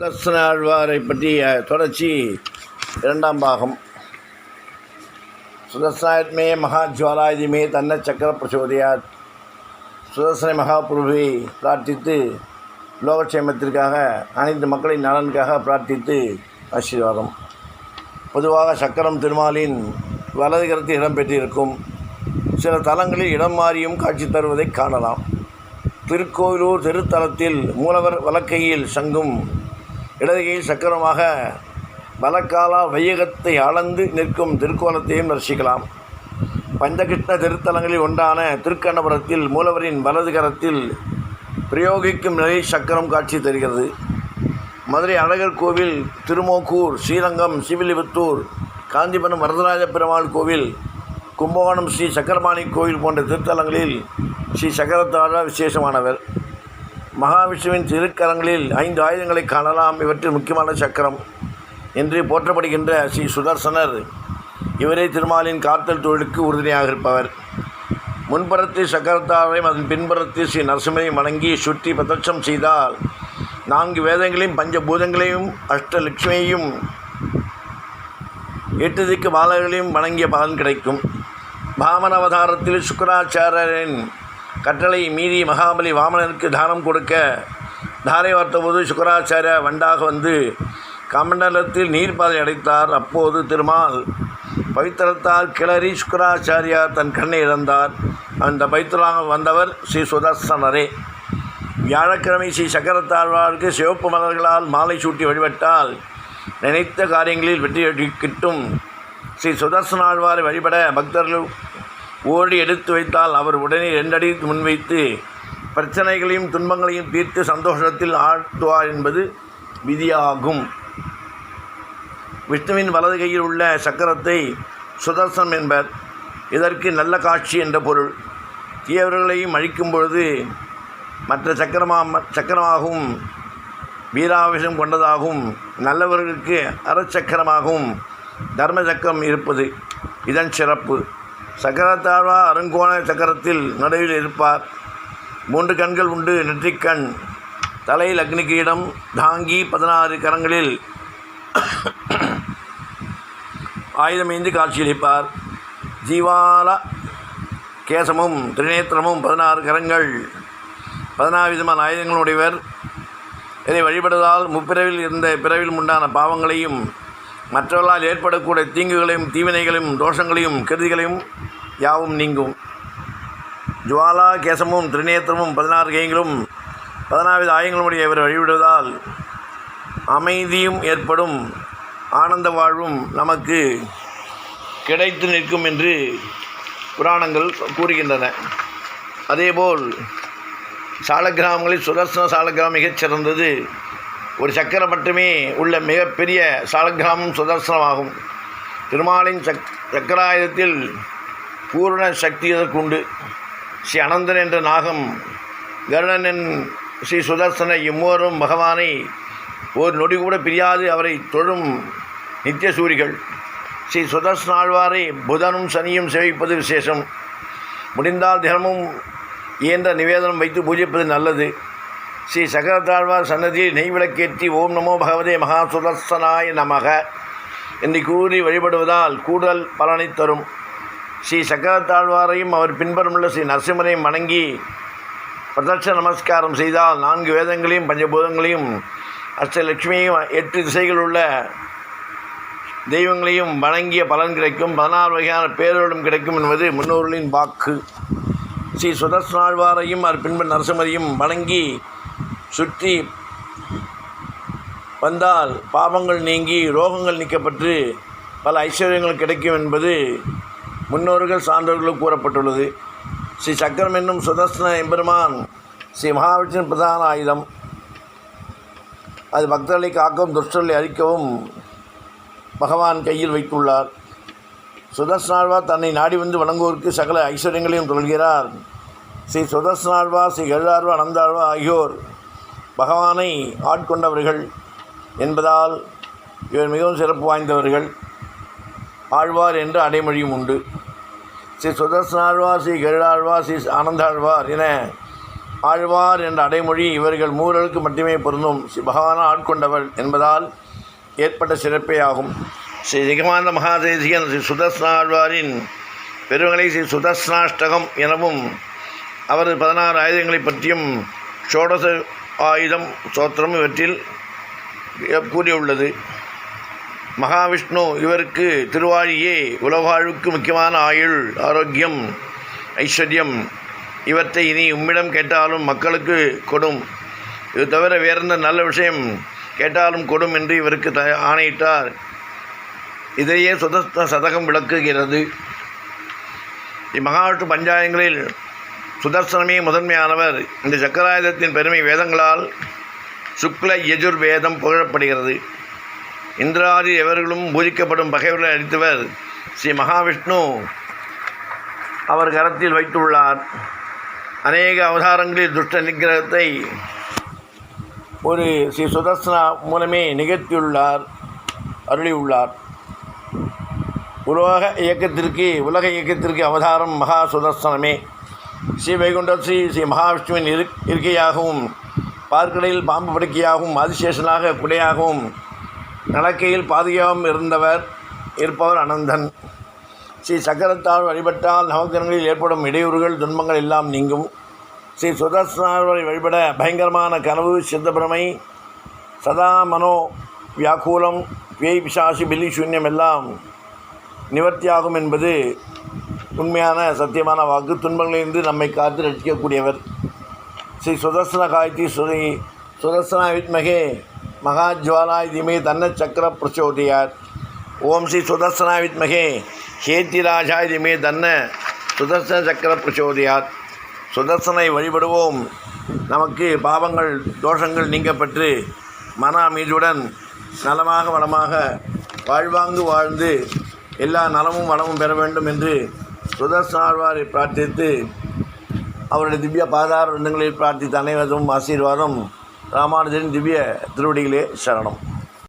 தர்சன ஆழ்வாரை பற்றிய தொடர்ச்சி இரண்டாம் பாகம். சுதர்சனாத்மே மகாஜுவாலாயுதிமே தன்ன சக்கர பிரசோதியார் சுதர்சன மகாபுருவை பிரார்த்தித்து லோகக்ஷேமத்திற்காக அனைத்து மக்களின் நலனுக்காக பிரார்த்தித்து ஆசீர்வாதம். பொதுவாக சக்கரம் திருமாலின் வலது கரத்தில் இடம்பெற்றிருக்கும் சில தலங்களில் இடம் மாறியும் காட்சி தருவதை காணலாம். திருக்கோவிலூர் திருத்தலத்தில் மூலவர் வலக்கையில் சங்கும் இடதுகை சக்கரமாக வலக்காலா வையகத்தை அளந்து நிற்கும் திருக்கோலத்தையும் தரிசிக்கலாம். பஞ்சகிருஷ்ண திருத்தலங்களில் ஒன்றான திருக்கண்ணபுரத்தில் மூலவரின் வலது கரத்தில் பிரயோகிக்கும் நிலை சக்கரம் காட்சி தருகிறது. மதுரை அழகர் கோவில் திருமோக்கூர் ஸ்ரீரங்கம் சிவிலிபுத்தூர் காந்திபுரம் வரதராஜ பெருமாள் கோவில் கும்பகோணம் ஸ்ரீ சக்கரபாணி கோவில் போன்ற திருத்தலங்களில் ஸ்ரீ சக்கரத்தாழ விசேஷமானவர். மகாவிஷ்ணுவின் திருக்கரங்களில் ஐந்து ஆயுதங்களை காணலாம். இவற்றில் முக்கியமான சக்கரம் என்று போற்றப்படுகின்ற ஸ்ரீ சுதர்சனர். இவரே திருமாலின் காத்தல் தொழிலுக்கு உறுதுணையாக இருப்பவர் முன்புறத்தில் சக்கரத்தாரையும் அதன் பின்புறத்தில் ஸ்ரீ நரசிம்மரையும் வணங்கி சுற்றி பிரதட்சம் செய்தால் நான்கு வேதங்களையும் பஞ்சபூதங்களையும் அஷ்டலட்சுமியையும் எட்டு திக்கு பாலகளையும் வணங்கிய பலன் கிடைக்கும். பாமன அவதாரத்தில் சுக்கராச்சாரியரின் கட்டளை மீறி மகாபலி வாமனனுக்கு தானம் கொடுக்க தாரை வார்த்தபோது சுக்கராச்சாரிய வண்டாக வந்து கமண்டலத்தில் நீர்ப்பாதை அடைத்தார். அப்போது திருமால் பவித்திரத்தால் கிளறி சுக்கராச்சாரியா தன் கண்ணை இழந்தார். அந்த பவித்திராக வந்தவர் ஸ்ரீ சுதர்சனரே. வியாழக்கிழமை ஸ்ரீ சக்கரத்தாழ்வாருக்கு சிவப்பு மலர்களால் மாலை சூட்டி வழிபட்டால் நினைத்த காரியங்களில் வெற்றி கிட்டும். ஸ்ரீ சுதர்சனாழ்வாரை வழிபட பக்தர்கள் ஓடி எடுத்து வைத்தால் அவர் உடனே ரெண்டடி முன்வைத்து பிரச்சனைகளையும் துன்பங்களையும் தீர்த்து சந்தோஷத்தில் ஆழ்த்துவார் என்பது விதியாகும். விஷ்ணுவின் வலது கையில் உள்ள சக்கரத்தை சுதர்சனம் என்பர். இதற்கு நல்ல காட்சி என்ற பொருள். தீயவர்களையும் அழிக்கும் பொழுது மற்ற சக்கரமா சக்கரமாகவும் வீராவேசம் கொண்டதாகவும் நல்லவர்களுக்கு அறச்சக்கரமாகவும் தர்ம சக்கரம் இருப்பது இதன் சிறப்பு. சக்கரத்தாழ்வா அருங்கோண சக்கரத்தில் நடுவில் இருப்பார். மூன்று கண்கள் உண்டு நெற்றிக்கண். தலையில் அக்னி கீடம் தாங்கி பதினாறு கரங்களில் ஆயுதமைந்து காட்சியளிப்பார். ஜீவால கேசமும் திரிநேத்திரமும் பதினாறு கரங்கள். பதினாறு விதமான ஆயுதங்களுடையவர். இதை வழிபடுவதால் முப்பிறவில் இருந்த பிறவில் உண்டான பாவங்களையும் மற்றவர்களால் ஏற்படக்கூடிய தீங்குகளையும் தீவினைகளையும் தோஷங்களையும் கருதிகளையும் யாவும் நீங்கும். ஜுவாலா கேசமும் திரிநேத்திரமும் பதினாறு கைங்களும் பதினாவது ஆயங்களுடைய இவர் வழிவிடுவதால் அமைதியும் ஏற்படும். ஆனந்த வாழ்வும் நமக்கு கிடைத்து நிற்கும் என்று புராணங்கள் கூறுகின்றன. அதேபோல் சாலக்கிராமங்களில் சுதர்சன சாலக்கிராம் மிகச்சிறந்தது ஒரு சக்கரம் மட்டுமே உள்ள மிகப்பெரிய சாலக்கிராமம் சுதர்சனமாகும். திருமாலின் சக் சக்கராயுதத்தில் பூரண சக்தி இதற்குண்டு. ஸ்ரீ அனந்தன் என்ற நாகம் கருணன் ஸ்ரீ சுதர்சன இம்மோரும் பகவானை ஒரு நொடி கூட பிரியாது அவரை தொழும் நித்திய சூரிகள் ஸ்ரீ சுதர்சன ஆழ்வாரை புதனும் சனியும் சேவிப்பது விசேஷம். முடிந்தால் தினமும் இயன்ற நிவேதனம் வைத்து பூஜிப்பது நல்லது. ஸ்ரீ சகரதாழ்வார் சன்னதி நெய் விளக்கேற்றி ஓம் நமோ பகவதே மகா சுதர்சனாய நமக என்று கூறி வழிபடுவதால் கூடுதல் பலனை தரும். ஸ்ரீ சக்கரத்தாழ்வாரையும் அவர் பின்பற்றுள்ள ஸ்ரீ நரசிம்மரையும் வணங்கி பிரதட்ச நமஸ்காரம் செய்தால் நான்கு வேதங்களையும் பஞ்சபூதங்களையும் அஷ்டலட்சுமியையும் எட்டு திசைகள் உள்ள தெய்வங்களையும் வணங்கிய பலன் கிடைக்கும். பதினாறு வகையான பேரோடும் கிடைக்கும் என்பது முன்னோர்களின் வாக்கு. ஸ்ரீ சுதர்சனாழ்வாரையும் அவர் பின்பு நரசிம்மரையும் வணங்கி சுற்றி வந்தால் பாவங்கள் நீங்கி ரோகங்கள் நீக்கப்பட்டு பல ஐஸ்வர்யங்கள் கிடைக்கும் என்பது முன்னோர்கள் சான்றோர்களும் கூறப்பட்டுள்ளது. ஸ்ரீ சக்கரம் என்னும் சுதர்சன எம்பெருமான் ஸ்ரீ மகாவிஷ்ணு பிரதான ஆயுதம். அது பக்தர்களை காக்கவும் துஷ்டர்களை அழிக்கவும் பகவான் கையில் வைத்துள்ளார். சுதர்சனாழ்வா தன்னை நாடி வந்து வணங்குவோருக்கு சகல ஐஸ்வர்யங்களையும் தொல்கிறார் ஸ்ரீ சுதர்சனாழ்வா ஸ்ரீ கருடாழ்வார் அனந்தாழ்வா ஆகியோர் பகவானை ஆட்கொண்டவர்கள் என்பதால் இவர் மிகவும் சிறப்பு வாய்ந்தவர்கள். ஆழ்வார் என்று அடைமொழியும் உண்டு. ஸ்ரீ சுதர்சனாழ்வார் ஸ்ரீ கருடாழ்வார் ஸ்ரீ ஆனந்தாழ்வார் என ஆழ்வார் என்ற அடைமொழி இவர்கள் மூரலுக்கு மட்டுமே பொருந்தும். ஸ்ரீ பகவான ஆட்கொண்டவர் என்பதால் ஏற்பட்ட சிறப்பே ஆகும். ஸ்ரீ ஜெகமாந்த மகாதேசிகன் ஸ்ரீ சுதர்சனாழ்வாரின் பெருமகளை ஸ்ரீ சுதர்சனாஷ்டகம் எனவும் அவரது பதினாறு ஆயுதங்களைப் பற்றியும் ஷோடச ஆயுதம் சோத்திரம் இவற்றில் கூறியுள்ளது. மகாவிஷ்ணு இவருக்கு திருவாழியே உலகாழ்வுக்கு முக்கியமான ஆயுள் ஆரோக்கியம் ஐஸ்வர்யம். இவற்றை இனி உம்மிடம் கேட்டாலும் மக்களுக்கு கொடும். இது தவிர வேறெந்த நல்ல விஷயம் கேட்டாலும் கொடும் என்று இவருக்கு த ஆணையிட்டார். இதையே சுதஸ்த சதகம் விளக்குகிறது. இம்மகாவிஷ்ணு பஞ்சாயங்களில் சுதர்சனமே முதன்மையானவர். இந்த சக்கராயுதத்தின் பெருமை வேதங்களால் சுக்ல யஜுர் வேதம் புகழப்படுகிறது. இந்திராதி எவர்களும் பூஜிக்கப்படும் பகைவர்களை அளித்தவர் ஸ்ரீ மகாவிஷ்ணு. அவர் கரத்தில் வைத்துள்ளார். அநேக அவதாரங்களில் துஷ்ட நிகிரகத்தை ஒரு ஸ்ரீ சுதர்சனா மூலமே நிகழ்த்தியுள்ளார் அருளியுள்ளார். உலக இயக்கத்திற்கு உலக இயக்கத்திற்கு அவதாரம் மகா சுதர்சனமே. ஸ்ரீ வைகுண்ட ஸ்ரீ ஸ்ரீ மகாவிஷ்ணுவின் இரு இருக்கையாகவும் பார்க்கடையில் பாம்பு படுக்கையாகவும் ஆதிசேஷனாக குடையாகவும் நடக்கையில் பாதுகாவும் இருந்தவர் இருப்பவர் அனந்தன். ஸ்ரீ சக்கரத்தால் வழிபட்டால் நவகிரகங்களில் ஏற்படும் இடையூறுகள் துன்பங்கள் எல்லாம் நீங்கும். ஸ்ரீ சுதர்சனாரை வழிபட பயங்கரமான கனவு சித்தபிரமை சதா மனோ வியாக்குலம் பேய் பிசாசி பில்லி சூன்யம் எல்லாம் நிவர்த்தியாகும் என்பது உண்மையான சத்தியமான வாக்கு துன்பங்களிலிருந்து நம்மை காத்து ரட்சிக்கக்கூடியவர். ஸ்ரீ சுதர்சன காயத்ரி ஸ்ரீ சுதர்சன வித்மகே மகாஜ்வாலாய் திமே தன்ன சக்கர பிரச்சோதியார் ஓம் ஸ்ரீ சுதர்சனா வித்மகே ஹேத்திராஜாய் திமே தன்ன சுதர்சன சக்கர பிரச்சோதியார் சுதர்சனை வழிபடுவோம். நமக்கு பாவங்கள் தோஷங்கள் நீங்கப்பட்டு மன அமைதியுடன் நலமாக வளமாக வாழ்வாங்கு வாழ்ந்து எல்லா நலமும் வளமும் பெற வேண்டும் என்று சுதர்சனாழ்வாரை பிரார்த்தித்து அவருடைய திவ்ய பாதார விந்தங்களில் பிரார்த்தித்த அனைவரும் ஆசீர்வாதம். ராமானுஜரின் திவ்ய திருவடிகளே சரணம்.